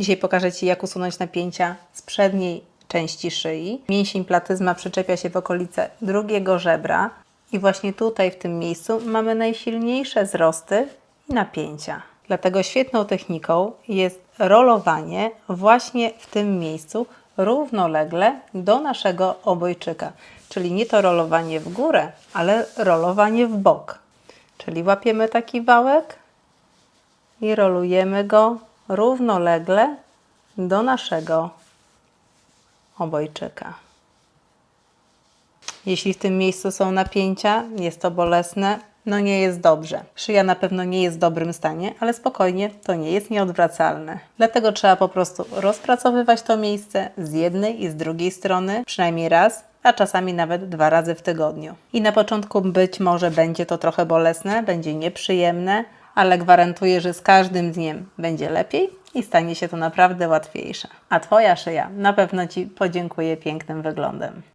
Dzisiaj pokażę Ci, jak usunąć napięcia z przedniej części szyi. Mięsień platyzma przyczepia się w okolice drugiego żebra i właśnie tutaj, w tym miejscu, mamy najsilniejsze wzrosty i napięcia. Dlatego świetną techniką jest rolowanie właśnie w tym miejscu równolegle do naszego obojczyka. Czyli nie to rolowanie w górę, ale rolowanie w bok. Czyli łapiemy taki wałek i rolujemy go równolegle do naszego obojczyka. Jeśli w tym miejscu są napięcia, jest to bolesne, no nie jest dobrze. Szyja na pewno nie jest w dobrym stanie, ale spokojnie, to nie jest nieodwracalne. Dlatego trzeba po prostu rozpracowywać to miejsce z jednej i z drugiej strony przynajmniej raz, a czasami nawet dwa razy w tygodniu. I na początku być może będzie to trochę bolesne, będzie nieprzyjemne, ale gwarantuję, że z każdym dniem będzie lepiej i stanie się to naprawdę łatwiejsze. A Twoja szyja na pewno Ci podziękuje pięknym wyglądem.